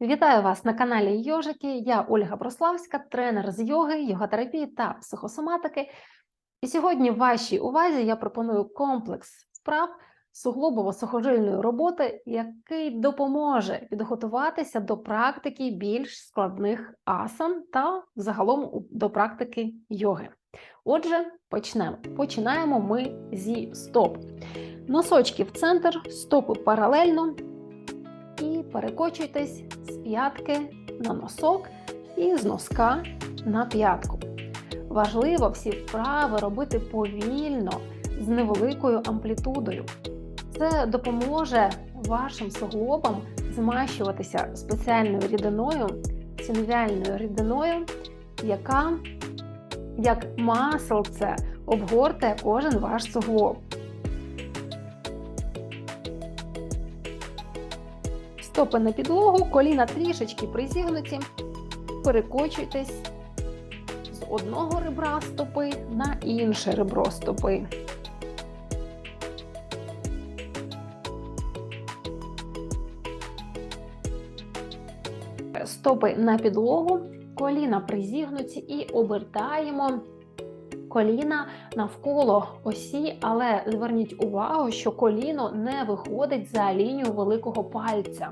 Вітаю вас на каналі Йожики. Я Ольга Прославська, тренер з йоги, йоготерапії та психосоматики. І сьогодні в вашій увазі я пропоную комплекс вправ суглобово-сухожильної роботи, який допоможе підготуватися до практики більш складних асан та загалом до практики йоги. Отже, почнемо. Починаємо ми зі стоп. Носочки в центр, стопи паралельно перекочуйтесь з п'ятки на носок і з носка на п'ятку. Важливо всі вправи робити повільно, з невеликою амплітудою. Це допоможе вашим суглобам змащуватися спеціальною рідиною, синовіальною рідиною, яка, як маслце, обгортає кожен ваш суглоб. Стопи на підлогу, коліна трішечки призігнуті, перекочуйтесь з одного ребра стопи на інше ребро стопи. Стопи на підлогу, коліна призігнуті і обертаємо коліна навколо осі, але зверніть увагу, що коліно не виходить за лінію великого пальця.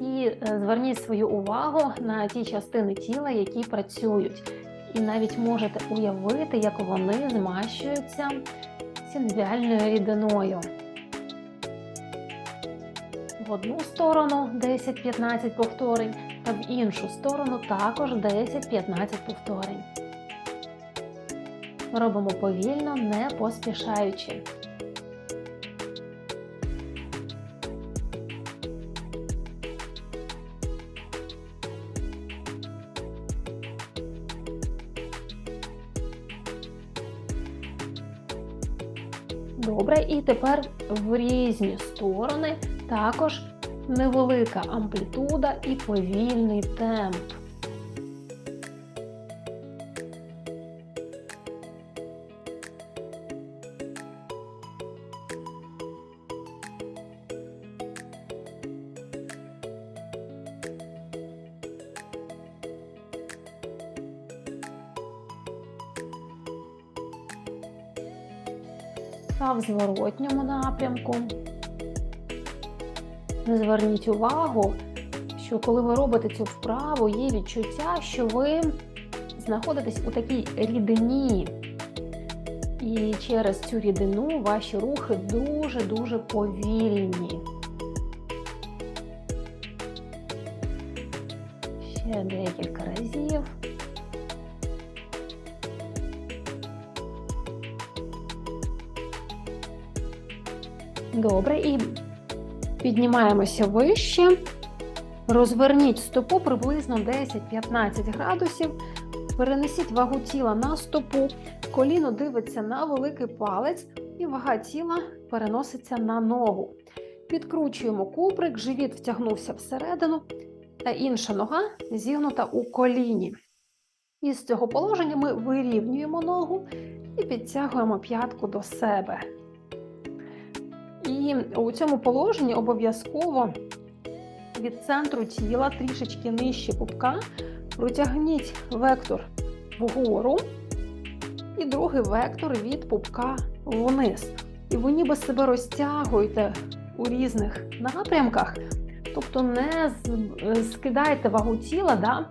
І е, зверніть свою увагу на ті частини тіла, які працюють. І навіть можете уявити, як вони змащуються синвіальною рідиною. В одну сторону 10-15 повторень, та в іншу сторону також 10-15 повторень. Робимо повільно, не поспішаючи. Добре, і тепер в різні сторони також невелика амплітуда і повільний темп. Та в зворотньому напрямку. Зверніть увагу, що коли ви робите цю вправу, є відчуття, що ви знаходитесь у такій рідині. І через цю рідину ваші рухи дуже-дуже повільні. Ще декілька разів. Добре, і Піднімаємося вище, розверніть стопу приблизно 10-15 градусів, перенесіть вагу тіла на стопу, коліно дивиться на великий палець, і вага тіла переноситься на ногу. Підкручуємо куприк, живіт втягнувся всередину, та інша нога зігнута у коліні. І з цього положення ми вирівнюємо ногу і підтягуємо п'ятку до себе. І у цьому положенні обов'язково від центру тіла трішечки нижче пупка протягніть вектор вгору і другий вектор від пупка вниз. І ви ніби себе розтягуєте у різних напрямках, тобто не скидайте вагу тіла, да,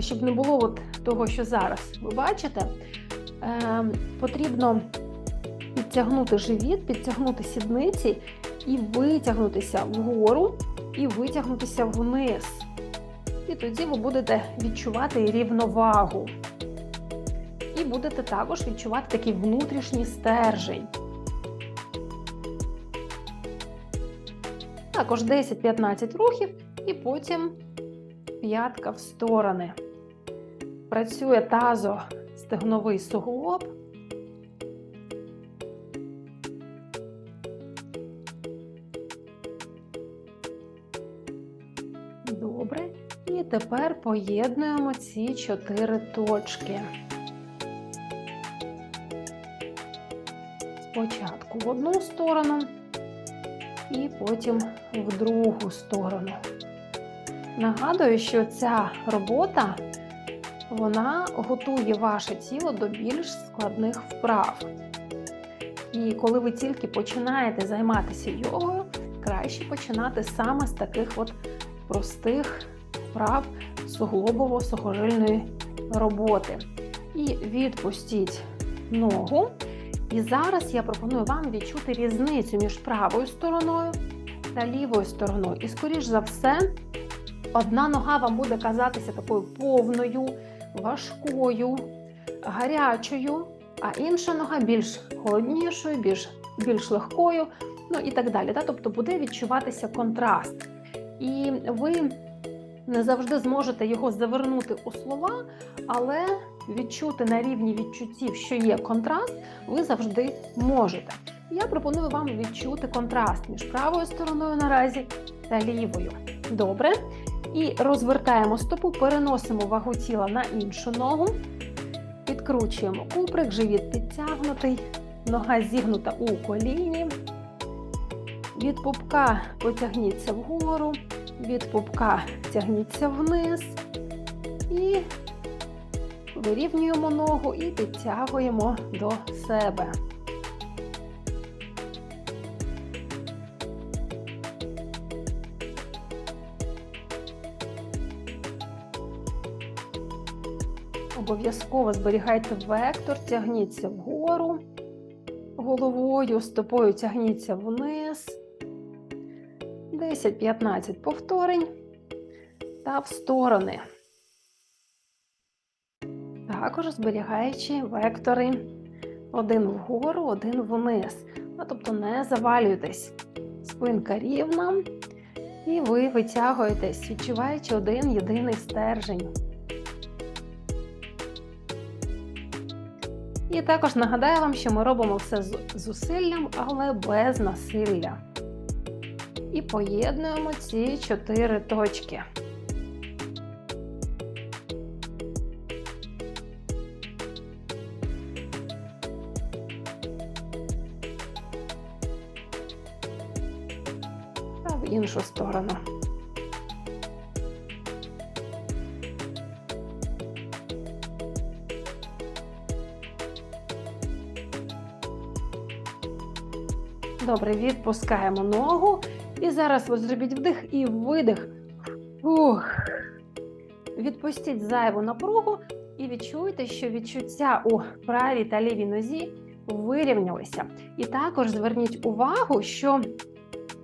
щоб не було от того, що зараз ви бачите. Е, Потрібно підтягнути живіт, підтягнути сідниці і витягнутися вгору, і витягнутися вниз. І тоді ви будете відчувати рівновагу. І будете також відчувати такий внутрішній стержень. Також 10-15 рухів, і потім п'ятка в сторони. Працює тазо стегновий суглоб. Тепер поєднуємо ці чотири точки. Спочатку в одну сторону, і потім в другу сторону. Нагадую, що ця робота вона готує ваше тіло до більш складних вправ. І коли ви тільки починаєте займатися йогою, краще починати саме з таких от простих вправ суглобово-сухожильної роботи. І відпустіть ногу. І зараз я пропоную вам відчути різницю між правою стороною та лівою стороною. І, скоріш за все, одна нога вам буде казатися такою повною, важкою, гарячою, а інша нога більш холоднішою, більш, більш легкою, ну і так далі. Тобто буде відчуватися контраст. І ви не завжди зможете його завернути у слова, але відчути на рівні відчуттів, що є контраст, ви завжди можете. Я пропоную вам відчути контраст між правою стороною наразі та лівою. Добре. І розвертаємо стопу, переносимо вагу тіла на іншу ногу, підкручуємо куприк, живіт підтягнутий, нога зігнута у коліні. Від пупка потягніться вгору, від пупка тягніться вниз. І вирівнюємо ногу і підтягуємо до себе. Обов'язково зберігайте вектор, тягніться вгору, головою, стопою тягніться вниз. 10-15 повторень та в сторони. Також зберігаючи вектори один вгору, один вниз. Ну, тобто не завалюйтесь. Спинка рівна, і ви витягуєтесь, відчуваючи один єдиний стержень. І також нагадаю вам, що ми робимо все з зусиллям, але без насилля. І поєднуємо ці чотири точки. Та в іншу сторону. Добре, відпускаємо ногу. І зараз ви зробіть вдих і видих. Ух. Відпустіть зайву напругу і відчуйте, що відчуття у правій та лівій нозі вирівнялися. І також зверніть увагу, що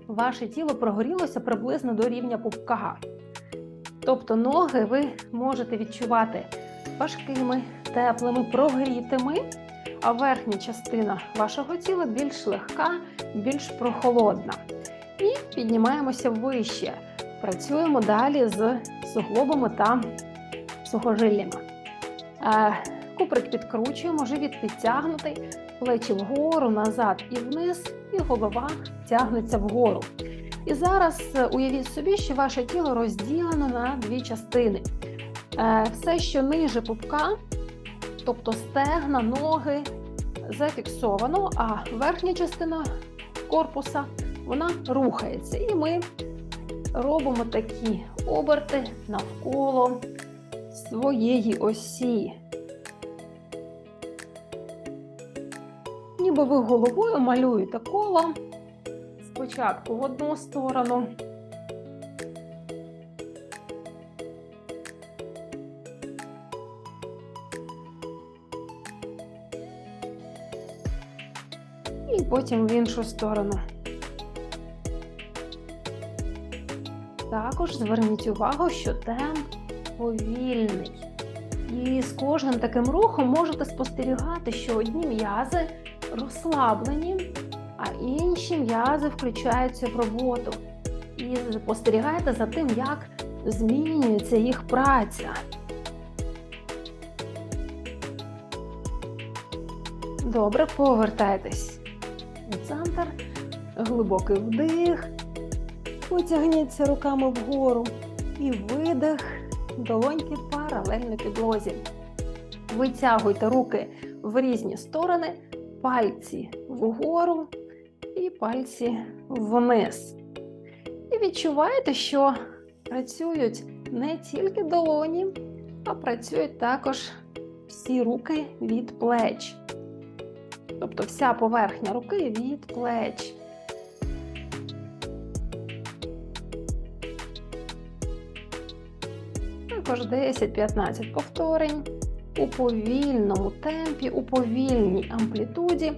ваше тіло прогорілося приблизно до рівня пупка. Тобто ноги ви можете відчувати важкими, теплими, прогрітими, а верхня частина вашого тіла більш легка, більш прохолодна. І піднімаємося вище. Працюємо далі з суглобами та сухожиллями. Куприк підкручуємо, живіт підтягнутий, плечі вгору, назад і вниз, і голова тягнеться вгору. І зараз уявіть собі, що ваше тіло розділено на дві частини. Все, що ниже пупка, тобто стегна, ноги, зафіксовано, а верхня частина корпуса вона рухається. І ми робимо такі оберти навколо своєї осі. Ніби ви головою малюєте коло спочатку в одну сторону. І потім в іншу сторону. Також зверніть увагу, що темп повільний. І з кожним таким рухом можете спостерігати, що одні м'язи розслаблені, а інші м'язи включаються в роботу. І спостерігайте за тим, як змінюється їх праця. Добре, повертайтесь у центр, глибокий вдих. Потягніться руками вгору і видих, долоньки паралельно підлозі. Витягуйте руки в різні сторони, пальці вгору і пальці вниз. І відчуваєте, що працюють не тільки долоні, а працюють також всі руки від плеч. Тобто вся поверхня руки від плеч. Також 10-15 повторень у повільному темпі, у повільній амплітуді.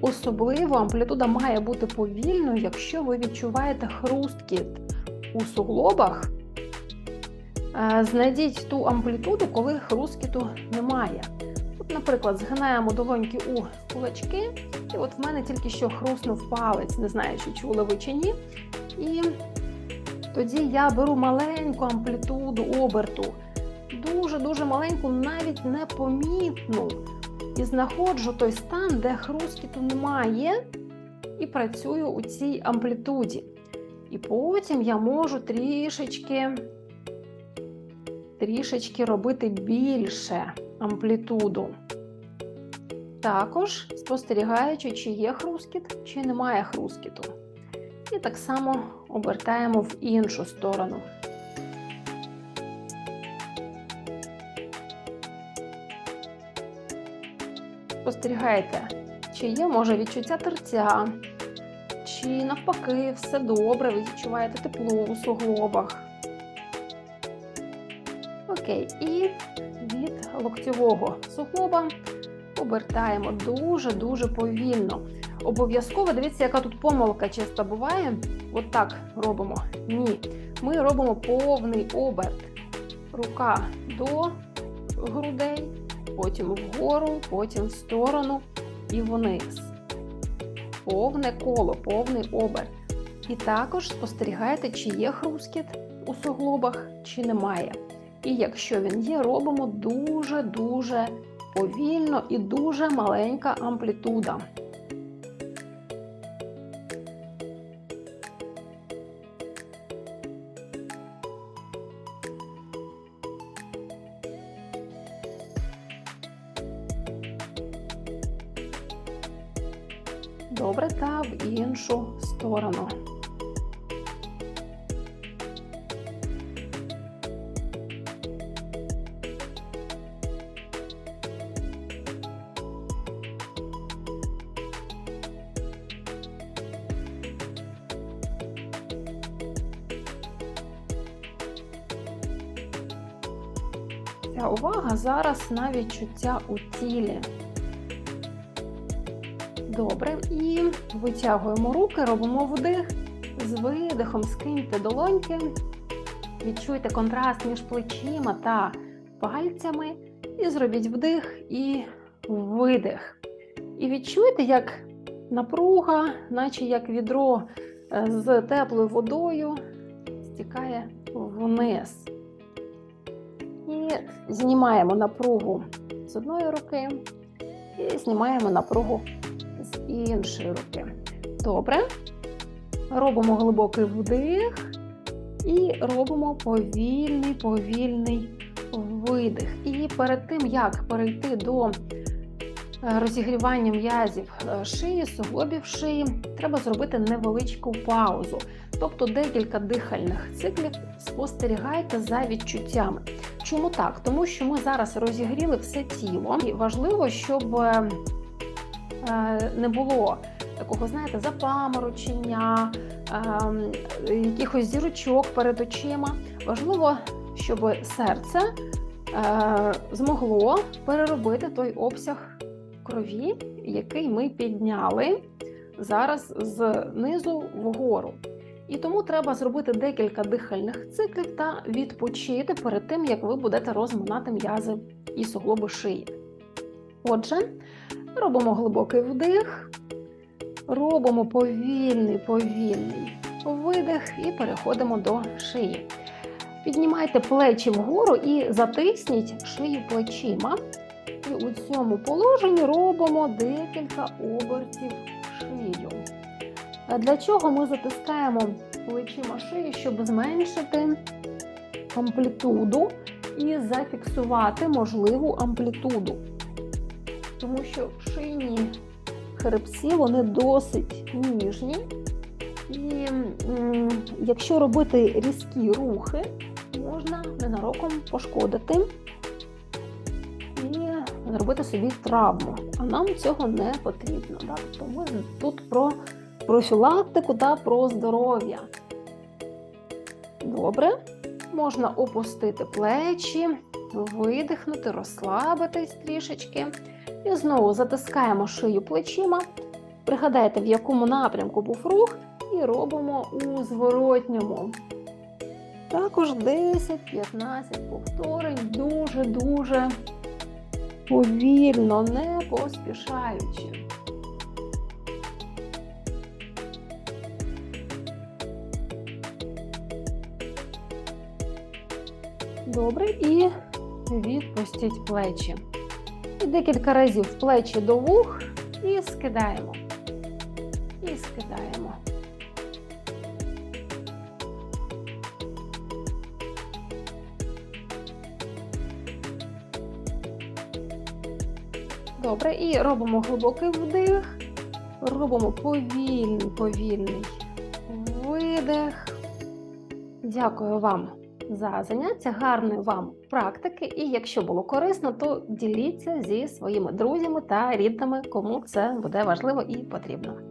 Особливо амплітуда має бути повільною, якщо ви відчуваєте хрусткіт у суглобах. Е, Знайдіть ту амплітуду, коли хрускіту немає. От, наприклад, згинаємо долоньки у кулачки, і от в мене тільки що хруснув палець, не знаю, чи чули ви чи ні. І тоді я беру маленьку амплітуду оберту, дуже-дуже маленьку, навіть непомітну. І знаходжу той стан, де хрускіту немає, і працюю у цій амплітуді. І потім я можу трішечки, трішечки робити більше амплітуду. Також спостерігаючи, чи є хрускіт, чи немає хрускіту. І так само обертаємо в іншу сторону. Спостерігайте, чи є може відчуття терця, чи навпаки все добре, ви відчуваєте тепло у суглобах. Окей, і від локтєвого суглоба обертаємо дуже-дуже повільно. Обов'язково дивіться, яка тут помилка часто буває. От так робимо. Ні. Ми робимо повний оберт. Рука до грудей, потім вгору, потім в сторону і вниз. Повне коло, повний оберт. І також спостерігайте, чи є хрускіт у суглобах, чи немає. І якщо він є, робимо дуже-дуже повільно і дуже маленька амплітуда. Добре, та в іншу сторону. Вся увага зараз на відчуття у тілі. Добре, і витягуємо руки, робимо вдих, з видихом скиньте долоньки, відчуйте контраст між плечима та пальцями, і зробіть вдих і видих. І відчуйте, як напруга, наче як відро е, з теплою водою, стікає вниз. І знімаємо напругу з одної руки, і знімаємо напругу іншої руки. Добре. Робимо глибокий вдих і робимо повільний, повільний видих. І перед тим, як перейти до е, розігрівання м'язів е, шиї, суглобів шиї, треба зробити невеличку паузу. Тобто декілька дихальних циклів спостерігайте за відчуттями. Чому так? Тому що ми зараз розігріли все тіло, і важливо, щоб е, не було такого, знаєте, запаморочення, е, якихось зірочок перед очима. Важливо, щоб серце е, змогло переробити той обсяг крові, який ми підняли зараз знизу вгору. І тому треба зробити декілька дихальних циклів та відпочити перед тим, як ви будете розминати м'язи і суглоби шиї. Отже, робимо глибокий вдих, робимо повільний, повільний видих і переходимо до шиї. Піднімайте плечі вгору і затисніть шию плечима. І у цьому положенні робимо декілька обертів шию. Для чого ми затискаємо плечима шиї, щоб зменшити амплітуду і зафіксувати можливу амплітуду. Тому що шийні хребці, вони досить ніжні. І якщо робити різкі рухи, можна ненароком пошкодити і зробити собі травму. А нам цього не потрібно. Тобто ми тут про профілактику та про здоров'я. Добре, можна опустити плечі, видихнути, розслабитись трішечки. І знову затискаємо шию плечима. Пригадайте, в якому напрямку був рух, і робимо у зворотньому. Також 10-15 повторень дуже-дуже повільно, не поспішаючи. Добре, і відпустіть плечі. Декілька разів плечі до вух і скидаємо. І скидаємо. Добре, і робимо глибокий вдих, робимо повільний, повільний видих. Дякую вам за заняття, гарної вам практики. І якщо було корисно, то діліться зі своїми друзями та рідними, кому це буде важливо і потрібно.